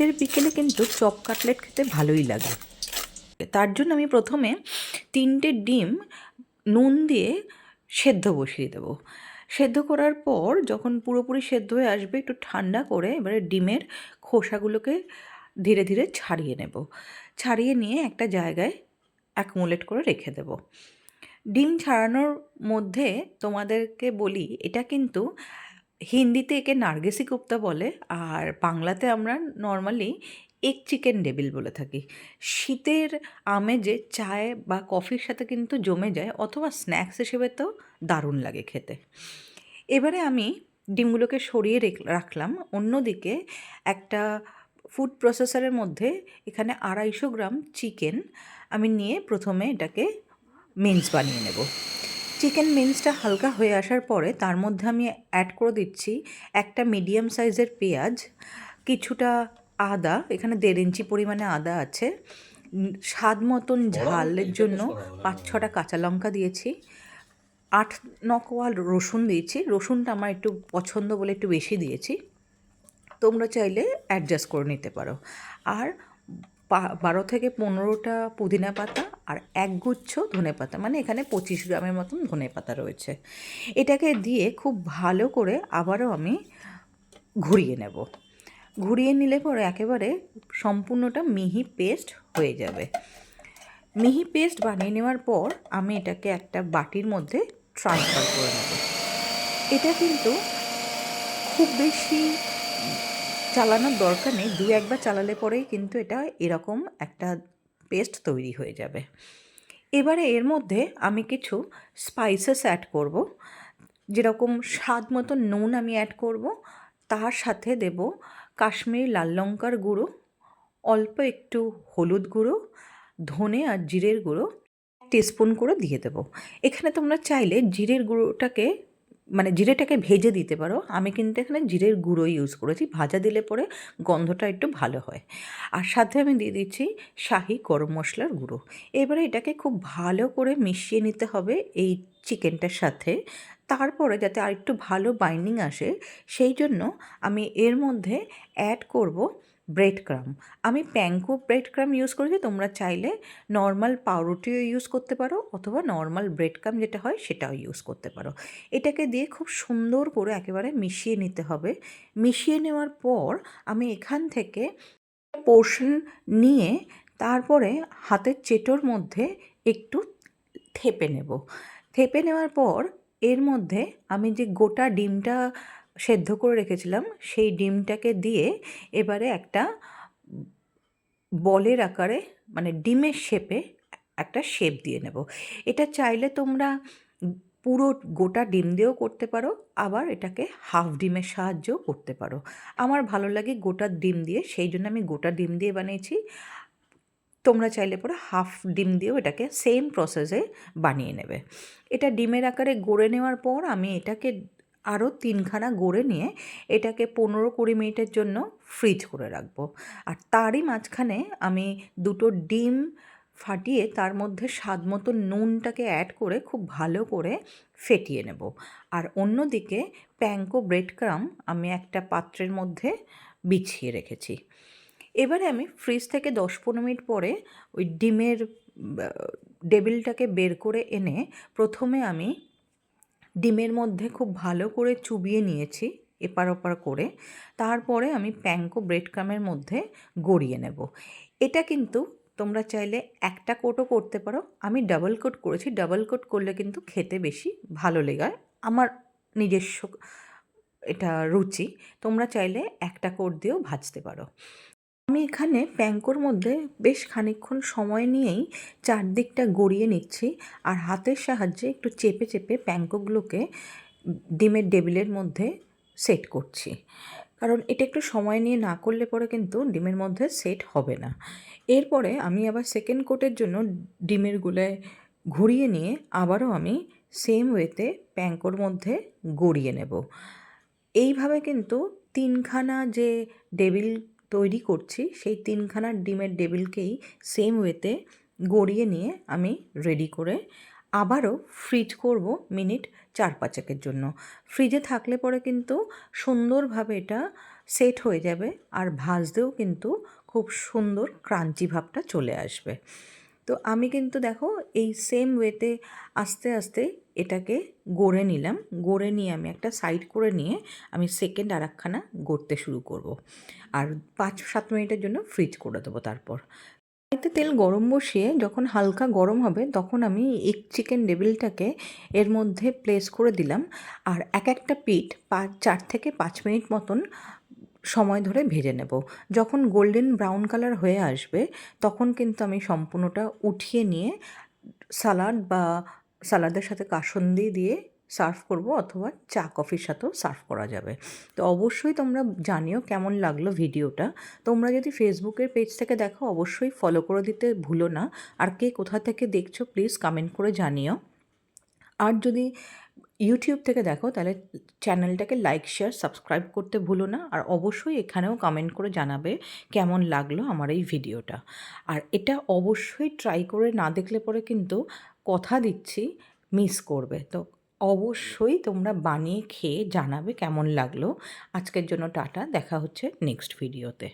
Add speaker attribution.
Speaker 1: শীতের বিকেলে কিন্তু চপ কাটলেট খেতে ভালোই লাগে। তার জন্য আমি প্রথমে তিনটে ডিম নুন দিয়ে সেদ্ধ বসিয়ে দেবো। সেদ্ধ করার পর যখন পুরোপুরি সেদ্ধ হয়ে আসবে, একটু ঠান্ডা করে এবারে ডিমের খোসাগুলোকে ধীরে ধীরে ছাড়িয়ে নেব। ছাড়িয়ে নিয়ে একটা জায়গায় অ্যাকুমুলেট করে রেখে দেব। ডিম ছাড়ানোর মধ্যে তোমাদেরকে বলি, এটা কিন্তু হিন্দিতে একে নার্গেসি কোপ্তা বলে, আর বাংলাতে আমরা নর্মালি এগ চিকেন ডেবিল বলে থাকি। শীতের আমেজে চায় বা কফির সাথে কিন্তু জমে যায়, অথবা স্ন্যাক্স হিসেবে তো দারুণ লাগে খেতে। এবারে আমি ডিমগুলোকে সরিয়ে রেখ- রাখলাম। অন্যদিকে একটা ফুড প্রসেসরের মধ্যে এখানে আড়াইশো গ্রাম চিকেন আমি নিয়ে প্রথমে এটাকে মিন্স বানিয়ে নেব। চিকেন মিন্সটা হালকা হয়ে আসার পরে তার মধ্যে আমি অ্যাড করে দিচ্ছি একটা মিডিয়াম সাইজের পেঁয়াজ কিছুটা আদা এখানে দেড় ইঞ্চি পরিমাণে আদা আছে স্বাদ মতন ঝালের জন্য পাঁচ ছটা কাঁচা লঙ্কা দিয়েছি আট নকোয়া রসুন দিয়েছি রসুনটা আমার একটু পছন্দ বলে একটু বেশি দিয়েছি তোমরা চাইলে অ্যাডজাস্ট করে নিতে পারো। আর বারো থেকে পনেরোটা পুদিনা পাতা আর একগুচ্ছ ধনে পাতা মানে এখানে পঁচিশ গ্রামের মতন ধনে পাতা রয়েছে। এটাকে দিয়ে খুব ভালো করে আবারও আমি ঘুরিয়ে নেব। ঘুরিয়ে নিলে পরে একেবারে সম্পূর্ণটা মিহি পেস্ট হয়ে যাবে। মিহি পেস্ট বানিয়ে নেওয়ার পর আমি এটাকে একটা বাটির মধ্যে ট্রান্সফার করে নেব। এটা কিন্তু খুব বেশি চালানোর দরকার নেই দু একবার চালালে পরেই কিন্তু এটা এরকম একটা পেস্ট তৈরি হয়ে যাবে। এবারে এর মধ্যে আমি কিছু স্পাইসেস অ্যাড করব। যেরকম স্বাদ মতো নুন আমি অ্যাড করব, তার সাথে দেব কাশ্মীর লাল লঙ্কার গুঁড়ো, অল্প একটু হলুদ গুঁড়ো, ধনে আর জিরের গুঁড়ো টিস্পুন করে দিয়ে দেবো। এখানে তোমরা চাইলে জিরের গুঁড়োটাকে মানে জিরেটাকে ভেজে দিতে পারো। আমি কিন্তু এখানে জিরের গুঁড়ো ইউজ করেছি। ভাজা দিলে পরে গন্ধটা একটু ভালো হয়। আর সাথে আমি দিয়ে দিচ্ছি শাহি গরম মশলার গুঁড়ো। এবারে এটাকে খুব ভালো করে মিশিয়ে নিতে হবে এই চিকেনটার সাথে। তারপরে যাতে আরেকটু ভালো বাইন্ডিং আসে, সেই জন্য আমি এর মধ্যে অ্যাড করব ব্রেড ক্রাম আমি প্যাঙ্কো ব্রেড ক্রাম ইউজ করেছি, তোমরা চাইলে নর্মাল পাউরুটিও ইউজ করতে পারো, অথবা নর্মাল ব্রেড ক্রাম যেটা হয় সেটাও ইউজ করতে পারো। এটাকে দিয়ে খুব সুন্দর করে একেবারে মিশিয়ে নিতে হবে। মিশিয়ে নেওয়ার পর আমি এখান থেকে পোর্শন নিয়ে তারপরে হাতের চেটোর মধ্যে একটু থেপে নেব। থেপে নেওয়ার পর এর মধ্যে আমি যে গোটা ডিমটা সেদ্ধ করে রেখেছিলাম, সেই ডিমটাকে দিয়ে এবারে একটা বলের আকারে মানে ডিমের শেপে একটা শেপ দিয়ে নেব। এটা চাইলে তোমরা পুরো গোটা ডিম দিয়েও করতে পারো, আবার এটাকে হাফ ডিমের সাহায্যেও করতে পারো। আমার ভালো লাগে গোটা ডিম দিয়ে, সেই জন্য আমি গোটা ডিম দিয়ে বানিয়েছি। তোমরা চাইলে পরে হাফ ডিম দিয়েও এটাকে সেম প্রসেসে বানিয়ে নেবে। এটা ডিমের আকারে গড়ে নেওয়ার পর আমি এটাকে আরও তিনখানা গড়ে নিয়ে এটাকে পনেরো কুড়ি মিনিটের জন্য ফ্রিজ করে রাখব। আর তারই মাঝখানে আমি দুটো ডিম ফাটিয়ে তার মধ্যে স্বাদ মতো নুনটাকে অ্যাড করে খুব ভালো করে ফেটিয়ে নেব। আর অন্যদিকে প্যাঙ্কো ব্রেড ক্রাম আমি একটা পাত্রের মধ্যে বিছিয়ে রেখেছি। এবারে আমি ফ্রিজ থেকে দশ পনেরো মিনিট পরে ওই ডিমের ডেবিলটাকে বের করে এনে প্রথমে আমি ডিমের মধ্যে খুব ভালো করে চুবিয়ে নিয়েছি, এপার ওপার করে। তারপরে আমি প্যাঙ্কো ব্রেড ক্রামের মধ্যে গড়িয়ে নেব। এটা কিন্তু তোমরা চাইলে একটা কোটও করতে পারো। আমি ডাবল কোট করেছি। ডাবল কোট করলে কিন্তু খেতে বেশি ভালো লেগায়। আমার নিজস্ব এটা রুচি। তোমরা চাইলে একটা কোট দিয়েও ভাজতে পারো। আমি এখানে প্যাঙ্কোর মধ্যে বেশ খানিকক্ষণ সময় নিয়েই চারদিকটা গড়িয়ে নিচ্ছি আর হাতের সাহায্যে একটু চেপে চেপে প্যাঙ্কোগুলোকে ডিমের টেবিলের মধ্যে সেট করছি। কারণ এটা একটু সময় নিয়ে না করলে পরে কিন্তু ডিমের মধ্যে সেট হবে না। এরপরে আমি আবার সেকেন্ড কোটের জন্য ডিমের গুলায় ঘুরিয়ে নিয়ে আবারও আমি সেম ওয়েতে প্যাঙ্কোর মধ্যে গড়িয়ে নেব। এইভাবে কিন্তু তিনখানা যে ডেবিল তৈরি করছি, সেই তিনখানা ডিমের ডেবিলকেই সেম ওয়েতে গড়িয়ে নিয়ে আমি রেডি করে আবারও ফ্রিজ করব মিনিট চার পাঁচেকের জন্য। ফ্রিজে থাকলে পরে কিন্তু সুন্দরভাবে এটা সেট হয়ে যাবে আর ভাজতেও কিন্তু খুব সুন্দর ক্রাঞ্চি ভাবটা চলে আসবে। তো আমি কিন্তু দেখো এই সেম ওয়েতে আস্তে আস্তে এটাকে গড়ে নিলাম। গড়ে নিয়ে আমি একটা সাইড করে নিয়ে আমি সেকেন্ড আর একখানা গড়তে শুরু করব। আর পাঁচ, সাত মিনিটের জন্য ফ্রিজ করে দেবো তারপর। এতে তেল গরম বসিয়ে যখন হালকা গরম হবে তখন আমি এক চিকেন টেবিলটাকে এর মধ্যে প্লেস করে দিলাম। আর এক একটা পিঠ পাঁচ, চার থেকে পাঁচ মিনিট মতন সময় ধরে ভেজে নেব। যখন গোল্ডেন ব্রাউন কালার হয়ে আসবে তখন কিন্তু আমি সম্পূর্ণটা উঠিয়ে নিয়ে সালাড বা সালাদের সাথে কাসন্দি দিয়ে সার্ভ করব অথবা চা কফির সাথেও সার্ভ করা যাবে। তো অবশ্যই তোমরা জানিও কেমন লাগল ভিডিওটা। তোমরা যদি ফেসবুকের পেজ থেকে দেখো, অবশ্যই ফলো করে দিতে ভুলো না। আর কে কোথা থেকে দেখছ প্লিজ কমেন্ট করে জানিও। আর যদি ইউটিউব থেকে দেখো, তাহলে চ্যানেলটাকে লাইক শেয়ার সাবস্ক্রাইব করতে ভুলো না। আর অবশ্যই এখানেও কমেন্ট করে জানাবে কেমন লাগল আমার এই ভিডিওটা। আর এটা অবশ্যই ট্রাই করে না দেখলে পরে কিন্তু কথা দিচ্ছি মিস করবে। তো অবশ্যই তোমরা বানিয়ে খেয়ে জানাবে কেমন লাগল। আজকের জন্য টাটা, দেখা হচ্ছে নেক্সট ভিডিওতে